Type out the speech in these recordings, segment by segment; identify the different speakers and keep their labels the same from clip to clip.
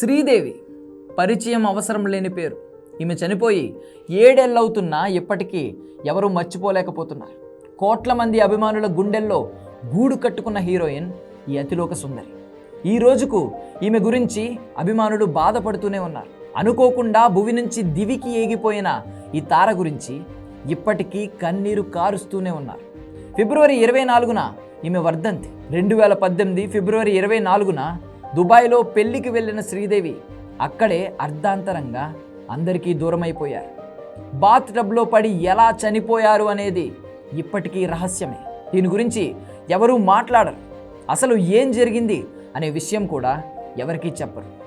Speaker 1: శ్రీదేవి పరిచయం అవసరం లేని పేరు. ఈమె చనిపోయి ఏడేళ్ళవుతున్నా ఇప్పటికీ ఎవరూ మర్చిపోలేకపోతున్నారు. కోట్ల మంది అభిమానుల గుండెల్లో గూడు కట్టుకున్న హీరోయిన్ ఈ అతిలోక సుందరి. ఈ రోజుకు ఈమె గురించి అభిమానులు బాధపడుతూనే ఉన్నారు. అనుకోకుండా భువి నుంచి దివికి ఏగిపోయిన ఈ తార గురించి ఇప్పటికీ కన్నీరు కారుస్తూనే ఉన్నారు. ఫిబ్రవరి ఇరవై నాలుగున ఈమె వర్ధంతి. రెండు వేల పద్దెనిమిది ఫిబ్రవరి ఇరవై నాలుగున దుబాయ్లో పెళ్ళికి వెళ్ళిన శ్రీదేవి అక్కడే అర్ధాంతరంగా అందరికీ దూరమైపోయారు. బాత్ టబ్లో పడి ఎలా చనిపోయారు అనేది ఇప్పటికీ రహస్యమే. దీని గురించి ఎవరూ మాట్లాడరు. అసలు ఏం జరిగింది అనే విషయం కూడా ఎవరికీ చెప్పరు.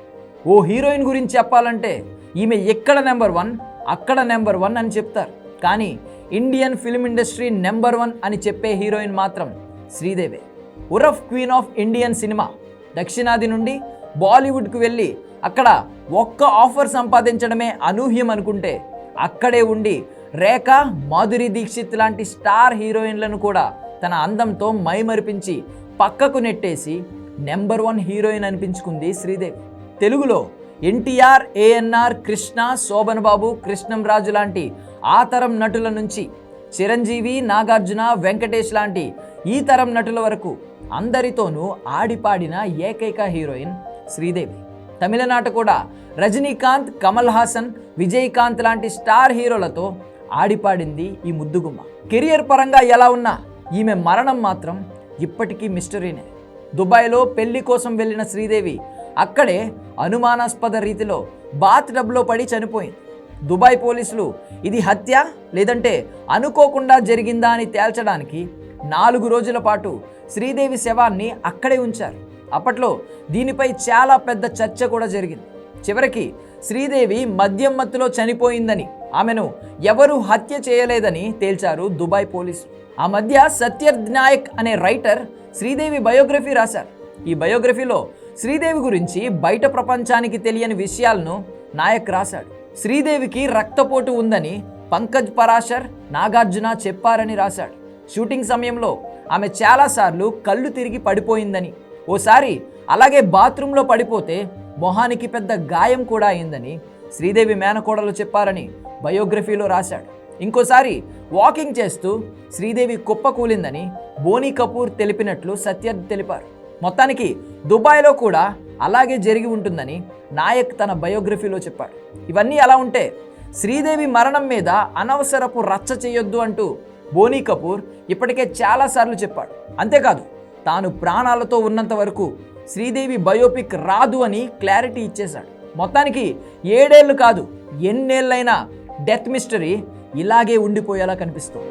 Speaker 1: ఓ హీరోయిన్ గురించి చెప్పాలంటే ఈమె ఎక్కడ నెంబర్ వన్ అక్కడ నెంబర్ వన్ అని చెప్తారు. కానీ Indian film industry number one అని చెప్పే హీరోయిన్ మాత్రం శ్రీదేవి. ఉరఫ్ క్వీన్ ఆఫ్ ఇండియన్ సినిమా దక్షిణాది నుండి బాలీవుడ్కు వెళ్ళి అక్కడ ఒక్క ఆఫర్ సంపాదించడమే అనూహ్యం అనుకుంటే అక్కడే ఉండి రేఖ మాధురి దీక్షిత్ లాంటి స్టార్ హీరోయిన్లను కూడా తన అందంతో మైమరిపించి పక్కకు నెట్టేసి నెంబర్ వన్ హీరోయిన్ అనిపించుకుంది శ్రీదేవి. తెలుగులో ఎన్టీఆర్ ఏఎన్ఆర్ కృష్ణ శోభన్ బాబు కృష్ణంరాజు లాంటి ఆ తరం నటుల నుంచి చిరంజీవి నాగార్జున వెంకటేష్ లాంటి ఈ తరం నటుల వరకు అందరితోనూ ఆడిపాడిన ఏకైక హీరోయిన్ శ్రీదేవి. తమిళనాట కూడా రజనీకాంత్ కమల్ హాసన్ విజయకాంత్ లాంటి స్టార్ హీరోలతో ఆడిపాడింది ఈ ముద్దుగుమ్మ. కెరియర్ పరంగా ఎలా ఉన్నా ఈమె మరణం మాత్రం ఇప్పటికీ మిస్టరీనే. దుబాయ్లో పెళ్ళి కోసం వెళ్ళిన శ్రీదేవి అక్కడే అనుమానాస్పద రీతిలో బాత్ డబ్లో పడి చనిపోయింది. దుబాయ్ పోలీసులు ఇది హత్య లేదంటే అనుకోకుండా జరిగిందా అని తేల్చడానికి నాలుగు రోజుల పాటు శ్రీదేవి శవాన్ని అక్కడే ఉంచారు. అప్పట్లో దీనిపై చాలా పెద్ద చర్చ కూడా జరిగింది. చివరికి శ్రీదేవి మద్యం మత్తులో చనిపోయిందని ఆమెను ఎవరూ హత్య చేయలేదని తేల్చారు దుబాయ్ పోలీసులు. ఆ మధ్య సత్యర్థ్ నాయక్ అనే రైటర్ శ్రీదేవి బయోగ్రఫీ రాశారు. ఈ బయోగ్రఫీలో శ్రీదేవి గురించి బయట ప్రపంచానికి తెలియని విషయాలను నాయక్ రాశాడు. శ్రీదేవికి రక్తపోటు ఉందని పంకజ్ పరాశర్ నాగార్జున చెప్పారని రాశాడు. షూటింగ్ సమయంలో ఆమె చాలాసార్లు కళ్ళు తిరిగి పడిపోయిందని ఓసారి అలాగే బాత్రూంలో పడిపోతే మొహానికి పెద్ద గాయం కూడా అయిందని శ్రీదేవి మేనకోడలు చెప్పారని బయోగ్రఫీలో రాశాడు. ఇంకోసారి వాకింగ్ చేస్తూ శ్రీదేవి కుప్పకూలిందని బోనీ కపూర్ తెలిపినట్లు సత్యద్ తెలిపారు. మొత్తానికి దుబాయ్లో కూడా అలాగే జరిగి ఉంటుందని నాయక్ తన బయోగ్రఫీలో చెప్పాడు. ఇవన్నీ అలా ఉంటే శ్రీదేవి మరణం మీద అనవసరపు రచ్చ చేయొద్దు అంటూ బోనీ కపూర్ ఇప్పటికే చాలాసార్లు చెప్పాడు. అంతేకాదు తాను ప్రాణాలతో ఉన్నంత వరకు శ్రీదేవి బయోపిక్ రాదు అని క్లారిటీ ఇచ్చేశాడు. మొత్తానికి ఏడేళ్ళు కాదు ఎన్నేళ్ళైనా డెత్ మిస్టరీ ఇలాగే ఉండిపోయేలా కనిపిస్తుంది.